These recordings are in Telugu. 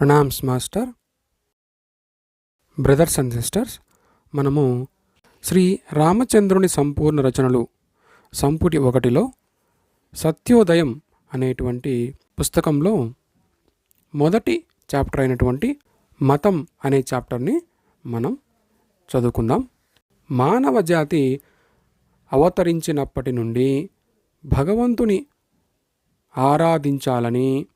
Pranams master. Brothers and sisters మనము శ్రీ రామచంద్రుని సంపూర్ణ రచనలు సంపుటి ఒకటిలో సత్యోదయం అనేటువంటి పుస్తకంలో మొదటి చాప్టర్ అయినటువంటి మతం అనే చాప్టర్ని మనం చదువుకుందాం. మానవ జాతి అవతరించినప్పటి నుండి భగవంతుని ఆరాధించాలని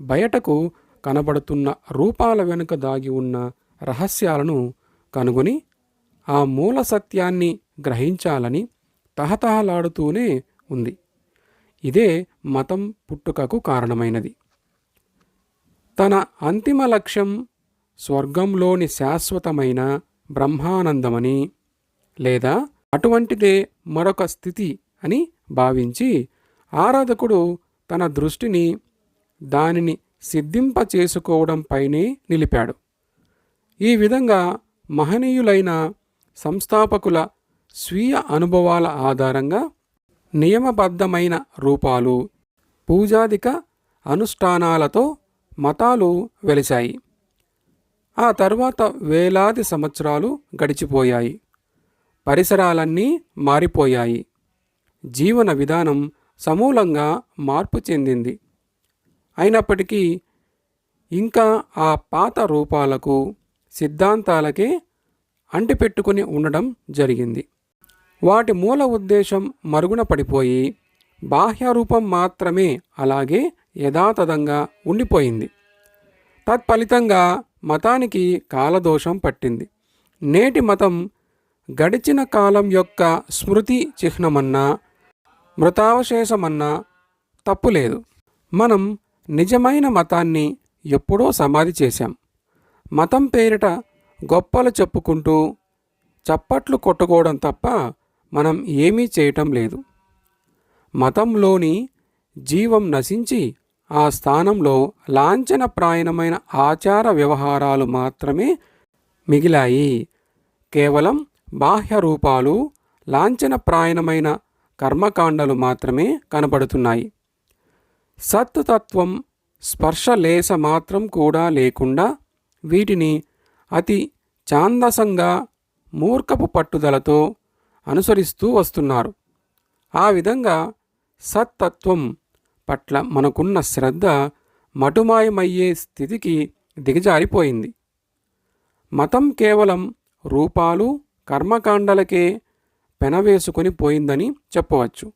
బయటకు కనబడుతున్న రూపాల వెనుక దాగి ఉన్న రహస్యాలను కనుగొని ఆ మూల సత్యాన్ని గ్రహించాలని తహతహలాడుతూనే ఉంది. ఇదే మతం పుట్టుకకు కారణమైనది. తన అంతిమ లక్ష్యం స్వర్గంలోని శాశ్వతమైన బ్రహ్మానందమని లేదా అటువంటిదే మరొక స్థితి అని భావించి ఆరాధకుడు తన దృష్టిని దానిని సిద్ధింప చేసుకోవడంపైనే నిలిపాడు. ఈ విధంగా మహనీయులైన సంస్థాపకుల స్వీయ అనుభవాల ఆధారంగా నియమబద్ధమైన రూపాలు పూజాదిక అనుష్ఠానాలతో మతాలు వెలిశాయి ఆ తర్వాత వేలాది సంవత్సరాలు గడిచిపోయాయి. పరిసరాలన్నీ మారిపోయాయి. జీవన విధానం సమూలంగా మార్పు చెందింది. అయినప్పటికీ ఇంకా ఆ పాత రూపాలకు సిద్ధాంతాలకే అంటిపెట్టుకుని ఉండడం జరిగింది. వాటి మూల ఉద్దేశం మరుగున పడిపోయి బాహ్య రూపం మాత్రమే అలాగే యథాతథంగా ఉండిపోయింది. తత్ఫలితంగా మతానికి కాలదోషం పట్టింది. నేటి మతం గడిచిన కాలం యొక్క స్మృతి చిహ్నమన్నా మృతావశేషమన్నా తప్పులేదు. మనం నిజమైన మతాన్ని ఎప్పుడో సమాధి చేశాం. మతం పేరిట గొప్పలు చెప్పుకుంటూ చప్పట్లు కొట్టుకోవడం తప్ప మనం ఏమీ చేయటం లేదు. మతంలోని జీవం నశించి ఆ స్థానంలో లాంఛనప్రాయణమైన ఆచార వ్యవహారాలు మాత్రమే మిగిలాయి. కేవలం బాహ్య రూపాలు లాంఛనప్రాయణమైన కర్మకాండలు మాత్రమే కనబడుతున్నాయి. సత్తత్వం స్పర్శలేశ మాత్రం కూడా లేకుండా వీటిని అతి ఛాందసంగా మూర్ఖపు పట్టుదలతో అనుసరిస్తూ వస్తున్నారు. ఆ విధంగా సత్తత్వం పట్ల మనకున్న శ్రద్ధ మటుమాయమయ్యే స్థితికి దిగజారిపోయింది. మతం కేవలం రూపాలు కర్మకాండలకే పెనవేసుకొని పోయిందని చెప్పవచ్చు.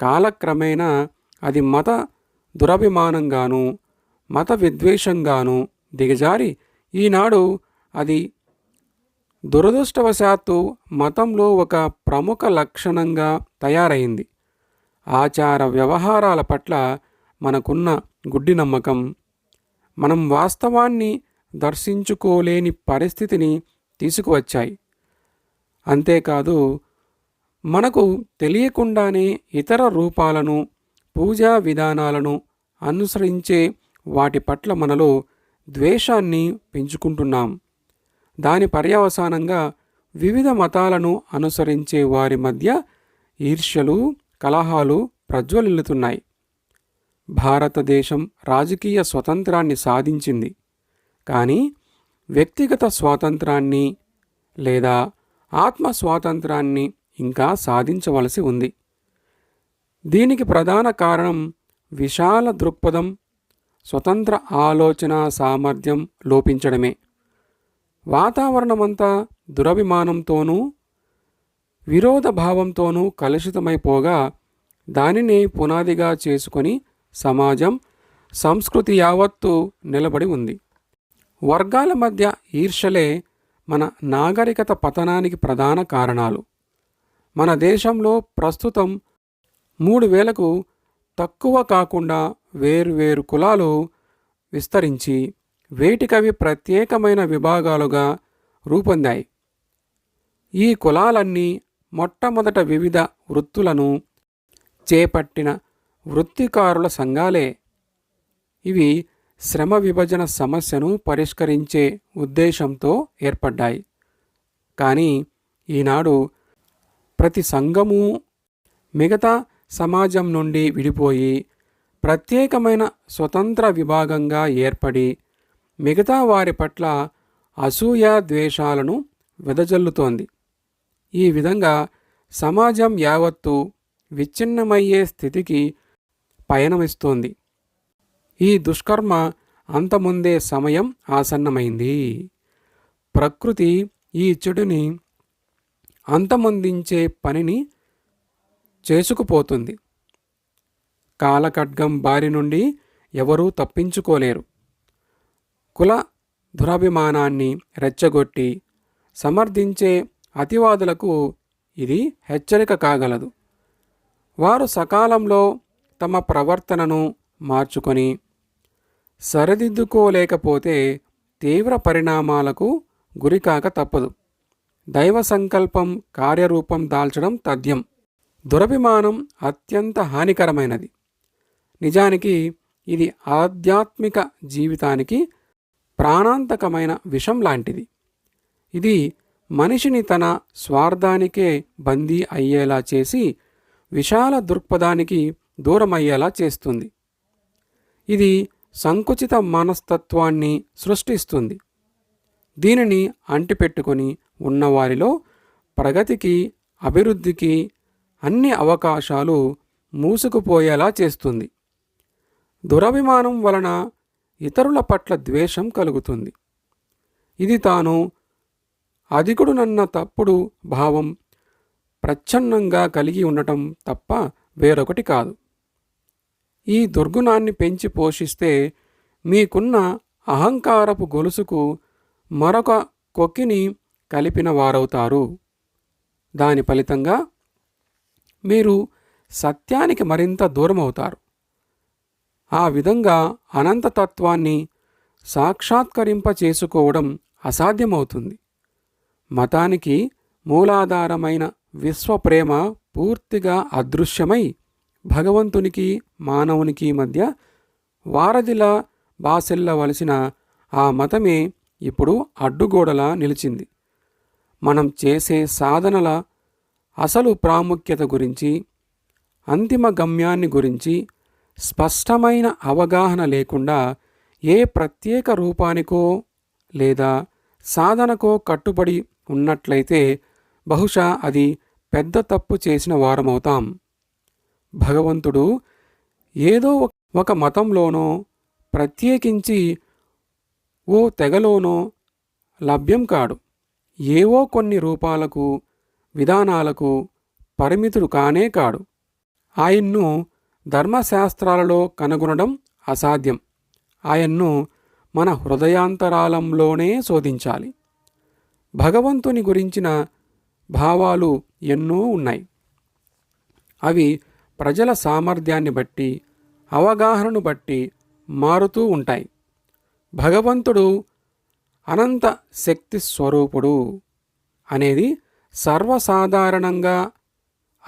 కాలక్రమేణా అది మత దురభిమానంగాను మత విద్వేషంగాను దిగజారి. ఈనాడు అది దురదృష్టవశాత్తు మతంలో ఒక ప్రముఖ లక్షణంగా తయారైంది. ఆచార వ్యవహారాల పట్ల మనకున్న గుడ్డి నమ్మకం మనం వాస్తవాన్ని దర్శించుకోలేని పరిస్థితిని తీసుకువచ్చాయి. అంతేకాదు మనకు తెలియకుండానే ఇతర రూపాలను పూజా విధానాలను అనుసరించే వాటి పట్ల మనలో ద్వేషాన్ని పెంచుకుంటున్నాం. దాని పర్యవసానంగా వివిధ మతాలను అనుసరించే వారి మధ్య ఈర్ష్యలు కలహాలు ప్రజ్వలిల్లుతున్నాయి. భారతదేశం రాజకీయ స్వతంత్రాన్ని సాధించింది. కానీ వ్యక్తిగత స్వాతంత్రాన్ని లేదా ఆత్మ స్వాతంత్రాన్ని ఇంకా సాధించవలసి ఉంది. దీనికి ప్రధాన కారణం విశాల దృక్పథం స్వతంత్ర ఆలోచన సామర్థ్యం లోపించడమే. వాతావరణమంతా దురభిమానంతోనూ విరోధ భావంతోనూ కలుషితమైపోగా దానిని పునాదిగా చేసుకొని సమాజం సంస్కృతి యావత్తు నిలబడి ఉంది. వర్గాల మధ్య ఈర్షలే మన నాగరికత పతనానికి ప్రధాన కారణాలు. మన దేశంలో ప్రస్తుతం మూడు వేలకు తక్కువ కాకుండా వేర్వేరు కులాలు విస్తరించి వేటికవి ప్రత్యేకమైన విభాగాలుగా రూపొందాయి. ఈ కులాలన్నీ మొట్టమొదట వివిధ వృత్తులను చేపట్టిన వృత్తికారుల సంఘాలే. ఇవి శ్రమ విభజన సమస్యను పరిష్కరించే ఉద్దేశంతో ఏర్పడ్డాయి. కానీ ఈనాడు ప్రతి సంఘము మిగతా సమాజం నుండి విడిపోయి ప్రత్యేకమైన స్వతంత్ర విభాగంగా ఏర్పడి మిగతా వారి పట్ల అసూయ ద్వేషాలను వెదజల్లుతోంది. ఈ విధంగా సమాజం యావత్తు విచ్ఛిన్నమయ్యే స్థితికి పయనమిస్తోంది. ఈ దుష్కర్మ అంతముందే సమయం ఆసన్నమైంది. ప్రకృతి ఈ చెడుని అంతమొందించే పనిని చేసుకుపోతుంది. కాలఖడ్గం బారి నుండి ఎవరూ తప్పించుకోలేరు. కుల దురాభిమానాన్ని రెచ్చగొట్టి సమర్థించే అతివాదులకు ఇది హెచ్చరిక కాగలదు. వారు సకాలంలో తమ ప్రవర్తనను మార్చుకొని సరిదిద్దుకోలేకపోతే తీవ్ర పరిణామాలకు గురికాక తప్పదు. దైవ సంకల్పం కార్యరూపం దాల్చడం తథ్యం. దురభిమానం అత్యంత హానికరమైనది. నిజానికి ఇది ఆధ్యాత్మిక జీవితానికి ప్రాణాంతకమైన విషం లాంటిది. ఇది మనిషిని తన స్వార్థానికే బందీ అయ్యేలా చేసి విశాల దృక్పథానికి దూరమయ్యేలా చేస్తుంది. ఇది సంకుచిత మనస్తత్వాన్ని సృష్టిస్తుంది. దీనిని అంటిపెట్టుకొని ఉన్నవారిలో ప్రగతికి అభివృద్ధికి అన్ని అవకాశాలు మూసుకుపోయేలా చేస్తుంది. దురభిమానం వలన ఇతరుల పట్ల ద్వేషం కలుగుతుంది. ఇది తాను అధికుడునన్న తప్పుడు భావం ప్రచ్ఛన్నంగా కలిగి ఉండటం తప్ప వేరొకటి కాదు. ఈ దుర్గుణాన్ని పెంచి పోషిస్తే మీకున్న అహంకారపు గొలుసుకు మరొక కొక్కిని కలిపిన వారవుతారు. దాని ఫలితంగా మీరు సత్యానికి మరింత దూరం అవుతారు ఆ విధంగా అనంతతత్వాన్ని సాక్షాత్కరింప చేసుకోవడం అసాధ్యమవుతుంది. మతానికి మూలాధారమైన విశ్వప్రేమ పూర్తిగా అదృశ్యమై భగవంతునికి మానవునికి మధ్య వారధిలా బాసెల్లవలసిన ఆ మతమే ఇప్పుడు అడ్డుగోడలా నిలిచింది. మనం చేసే సాధనల అసలు ప్రాముఖ్యత గురించి అంతిమ గమ్యాన్ని గురించి స్పష్టమైన అవగాహన లేకుండా ఏ ప్రత్యేక రూపానికో లేదా సాధనకో కట్టుబడి ఉన్నట్లయితే బహుశా అది పెద్ద తప్పు చేసిన వారమవుతాం. భగవంతుడు ఏదో ఒక మతంలోనో ప్రత్యేకించి ఓ తెగలోనో లభ్యం కాడు. ఏవో కొన్ని రూపాలకు విధానాలకు పరిమితుడు కానే కాడు. ఆయన్ను ధర్మశాస్త్రాలలో కనుగొనడం అసాధ్యం. ఆయన్ను మన హృదయాంతరాలంలోనే శోధించాలి. భగవంతుని గురించిన భావాలు ఎన్నో ఉన్నాయి. అవి ప్రజల సామర్థ్యాన్ని బట్టి అవగాహనను బట్టి మారుతూ ఉంటాయి. భగవంతుడు అనంత శక్తి స్వరూపుడు అనేది సర్వసాధారణంగా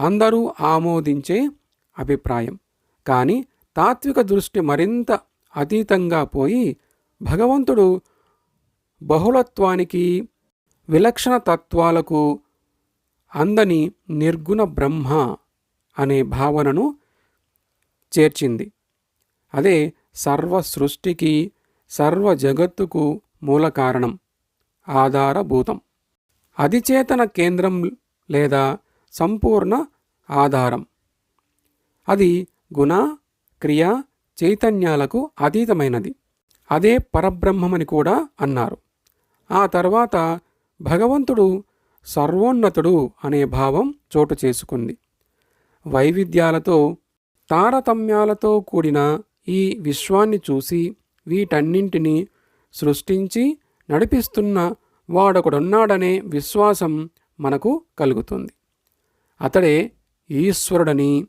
అందరూ ఆమోదించే అభిప్రాయం. కానీ తాత్విక దృష్టి మరింత అతీతంగా పోయి భగవంతుడు బహుళత్వానికి విలక్షణ తత్వాలకు అందని నిర్గుణ బ్రహ్మ అనే భావనను చేర్చింది. అదే సర్వ సృష్టికి సర్వ జగత్తుకు మూల కారణం ఆధారభూతం. అధిచేతన కేంద్రం లేదా సంపూర్ణ ఆధారం. అది గుణ క్రియ చైతన్యాలకు అతీతమైనది. అదే పరబ్రహ్మమని కూడా అన్నారు. ఆ తర్వాత భగవంతుడు సర్వోన్నతుడు అనే భావం చోటు చేసుకుంది. వైవిధ్యాలతో తారతమ్యాలతో కూడిన ఈ విశ్వాన్ని చూసి వీటన్నింటినీ సృష్టించి నడిపిస్తున్న వాడొకడున్నాడనే విశ్వాసం మనకు కలుగుతుంది. అతడే ఈశ్వరుడని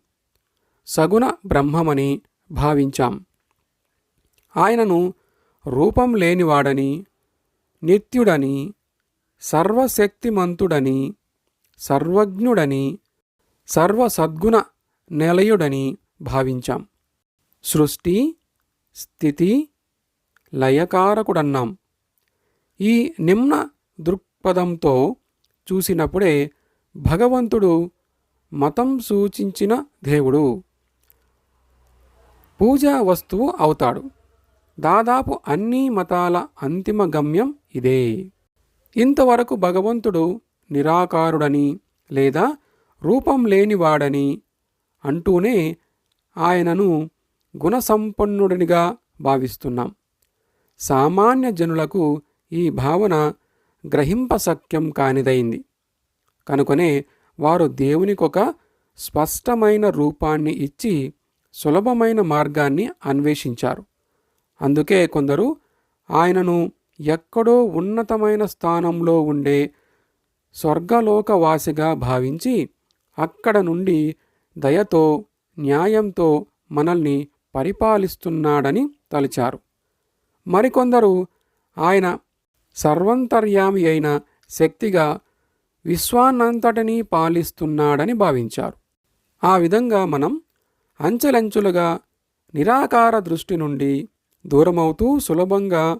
సగుణ బ్రహ్మమని భావించాం. ఆయనను రూపం లేనివాడని నిత్యుడని సర్వశక్తిమంతుడని సర్వజ్ఞుడని సర్వసద్గుణ నిలయుడని భావించాం. సృష్టి స్థితి లయకారకుడన్నాం. ఈ నిమ్న దృక్పథంతో చూసినప్పుడే భగవంతుడు మతం సూచించిన దేవుడు. పూజా వస్తువు అవుతాడు. దాదాపు అన్ని మతాల అంతిమ గమ్యం ఇదే. ఇంతవరకు భగవంతుడు నిరాకారుడని లేదా రూపం లేనివాడని అంటూనే ఆయనను గుణసంపన్నుడినిగా భావిస్తున్నాం. సామాన్య జనులకు ఈ భావన గ్రహింపసక్యం కానిదైంది. కనుకనే వారు దేవునికొక స్పష్టమైన రూపాన్ని ఇచ్చి సులభమైన మార్గాన్ని అన్వేషించారు. అందుకే కొందరు ఆయనను ఎక్కడో ఉన్నతమైన స్థానంలో ఉండే స్వర్గలోకవాసిగా భావించి అక్కడ నుండి దయతో న్యాయంతో మనల్ని పరిపాలిస్తున్నాడని తలిచారు. మరికొందరు ఆయన సర్వంతర్యామి అయిన శక్తిగా విశ్వాన్నంతటినీ పాలిస్తున్నాడని భావించారు. ఆ విధంగా మనం అంచెలంచులుగా నిరాకార దృష్టి నుండి దూరమవుతూ సులభంగా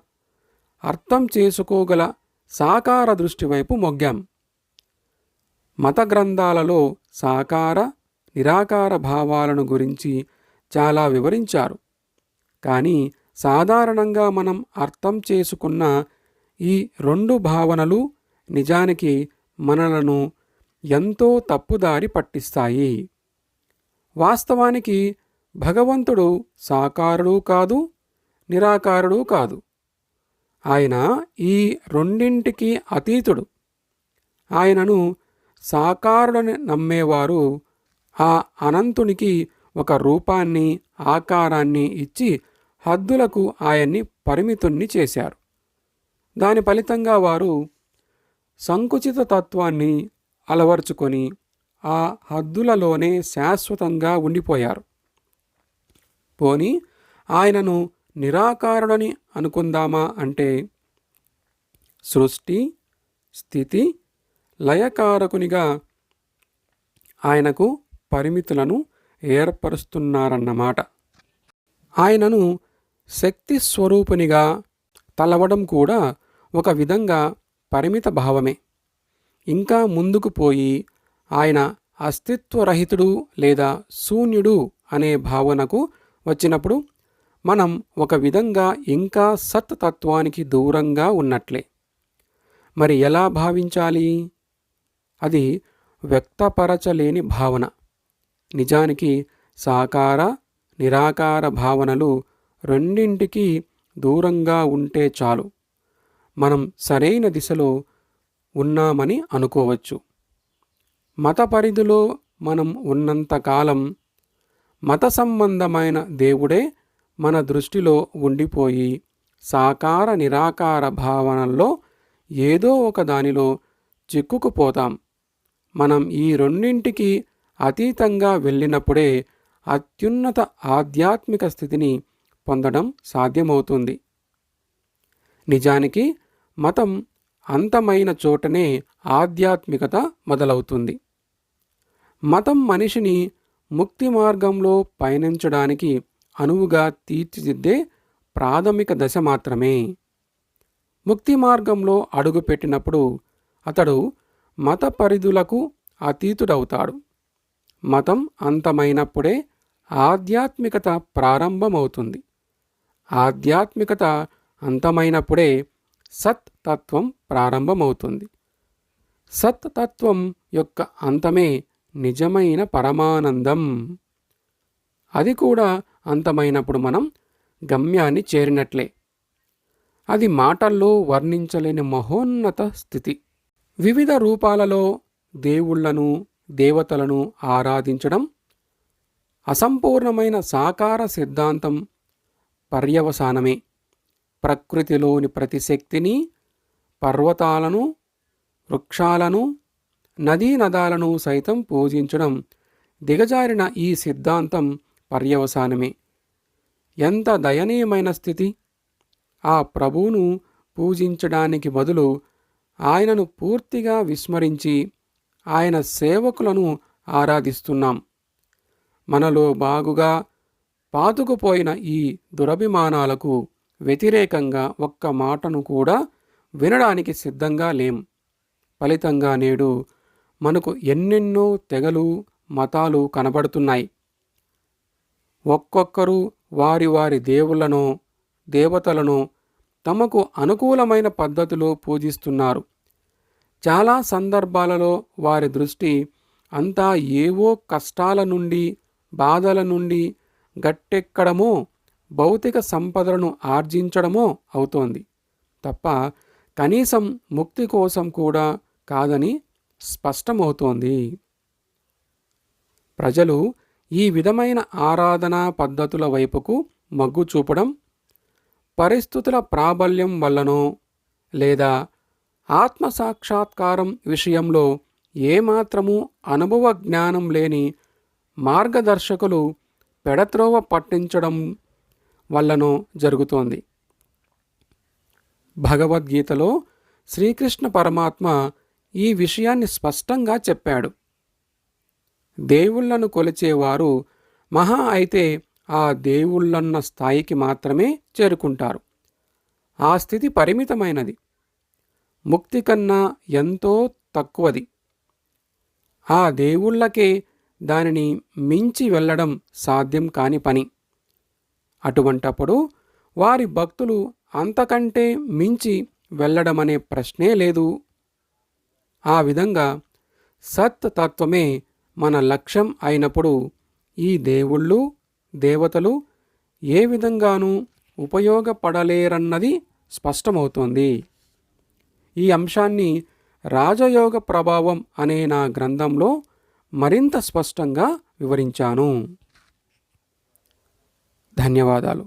అర్థం చేసుకోగల సాకార దృష్టి వైపు మొగ్గాం. మత గ్రంథాలలో సాకార నిరాకార భావాలను గురించి చాలా వివరించారు. కానీ సాధారణంగా మనం అర్థం చేసుకున్న ఈ రెండు భావనలు నిజానికి మనలను ఎంతో తప్పుదారి పట్టిస్తాయి. వాస్తవానికి భగవంతుడు సాకారుడు కాదు నిరాకారుడు కాదు. ఆయన ఈ రెండింటికి అతీతుడు. ఆయనను సాకారుడని నమ్మేవారు ఆ అనంతునికి ఒక రూపాన్ని ఆకారాన్ని ఇచ్చి హద్దులకు ఆయన్ని పరిమితుణ్ణి చేశారు. దాని ఫలితంగా వారు సంకుచిత తత్వాన్ని అలవర్చుకొని ఆ హద్దులలోనే శాశ్వతంగా ఉండిపోయారు. పోని ఆయనను నిరాకారుడని అనుకుందామా అంటే సృష్టి స్థితి లయకారకునిగా ఆయనకు పరిమితులను ఏర్పరుస్తున్నారన్నమాట. ఆయనను శక్తి స్వరూపునిగా తలవడం కూడా ఒక విధంగా పరిమిత భావమే. ఇంకా ముందుకు పోయి ఆయన అస్తిత్వరహితుడు లేదా శూన్యుడు అనే భావనకు వచ్చినప్పుడు మనం ఒక విధంగా ఇంకా సత్ తత్వానికి దూరంగా ఉన్నట్లే. మరి ఎలా భావించాలి? అది వ్యక్తపరచలేని భావన. నిజానికి సాకార నిరాకార భావనలు రెండింటికి దూరంగా ఉంటే చాలు. మనం సరైన దిశలో ఉన్నామని అనుకోవచ్చు. మత పరిధిలో మనం ఉన్నంతకాలం మత సంబంధమైన దేవుడే మన దృష్టిలో ఉండిపోయి సాకార నిరాకార భావనల్లో ఏదో ఒక దానిలో చిక్కుకుపోతాం. మనం ఈ రెండింటికి అతీతంగా వెళ్ళినప్పుడే అత్యున్నత ఆధ్యాత్మిక స్థితిని పొందడం సాధ్యమవుతుంది. నిజానికి మతం అంతమైన చోటనే ఆధ్యాత్మికత మొదలవుతుంది. మతం మనిషిని ముక్తి మార్గంలో పయనించడానికి అనువుగా తీర్చిదిద్దే ప్రాథమిక దశ మాత్రమే. ముక్తి మార్గంలో అడుగుపెట్టినప్పుడు అతడు మత పరిధులకు అతీతుడవుతాడు. మతం అంతమైనప్పుడే ఆధ్యాత్మికత ప్రారంభమవుతుంది. ఆధ్యాత్మికత అంతమైనప్పుడే సత్ తత్వం ప్రారంభమవుతుంది. సత్ తత్వం యొక్క అంతమే నిజమైన పరమానందం. అది కూడా అంతమైనప్పుడు మనం గమ్యాన్ని చేరినట్లే. అది మాటల్లో వర్ణించలేని మహోన్నత స్థితి. వివిధ రూపాలలో దేవుళ్ళను దేవతలను ఆరాధించడం అసంపూర్ణమైన సాకార సిద్ధాంతం పర్యవసానమే. ప్రకృతిలోని ప్రతి శక్తిని పర్వతాలను వృక్షాలను నదీ నదాలను సైతం పూజించడం దిగజారిన ఈ సిద్ధాంతం పర్యవసానమే. ఎంత దయనీయమైన స్థితి! ఆ ప్రభువును పూజించడానికి బదులు ఆయనను పూర్తిగా విస్మరించి ఆయన సేవకులను ఆరాధిస్తున్నాం. మనలో బాగుగా పాతుకుపోయిన ఈ దురభిమానాలకు వ్యతిరేకంగా ఒక్క మాటను కూడా వినడానికి సిద్ధంగా లేం. ఫలితంగా నేడు మనకు ఎన్నెన్నో తెగలు మతాలు కనబడుతున్నాయి. ఒక్కొక్కరు వారి వారి దేవుళ్ళనో దేవతలను తమకు అనుకూలమైన పద్ధతిలో పూజిస్తున్నారు. చాలా సందర్భాలలో వారి దృష్టి అంతా ఏవో కష్టాల నుండి బాధల నుండి గట్టెక్కడమో భౌతిక సంపదలను ఆర్జించడమో అవుతోంది. తప్ప కనీసం ముక్తి కోసం కూడా కాదని స్పష్టమవుతోంది. ప్రజలు ఈ విధమైన ఆరాధనా పద్ధతుల వైపుకు మగ్గు చూపడం పరిస్థితుల ప్రాబల్యం వల్లనో లేదా ఆత్మ సాక్షాత్కారం విషయంలో ఏమాత్రము అనుభవ జ్ఞానం లేని మార్గదర్శకులు పెడత్రోవ పట్టించడం వల్లనో జరుగుతోంది. భగవద్గీతలో శ్రీకృష్ణ పరమాత్మ ఈ విషయాన్ని స్పష్టంగా చెప్పాడు. దేవుళ్ళను కొలిచేవారు మహా అయితే ఆ దేవుళ్ళన్న స్థాయికి మాత్రమే చేరుకుంటారు. ఆ స్థితి పరిమితమైనది. ముక్తి కన్నా ఎంతో తక్కువది. ఆ దేవుళ్ళకే దానిని మించి వెళ్ళడం సాధ్యం కాని పని. అటువంటప్పుడు వారి భక్తులు అంతకంటే మించి వెళ్ళడమనే ప్రశ్నే లేదు. ఆ విధంగా సత్ తత్వమే మన లక్ష్యం అయినప్పుడు ఈ దేవుళ్ళు దేవతలు ఏ విధంగానూ ఉపయోగపడలేరన్నది స్పష్టమవుతోంది. ఈ అంశాన్ని రాజయోగ ప్రభావం అనే నా గ్రంథంలో మరింత స్పష్టంగా వివరించాను. ధన్యవాదాలు.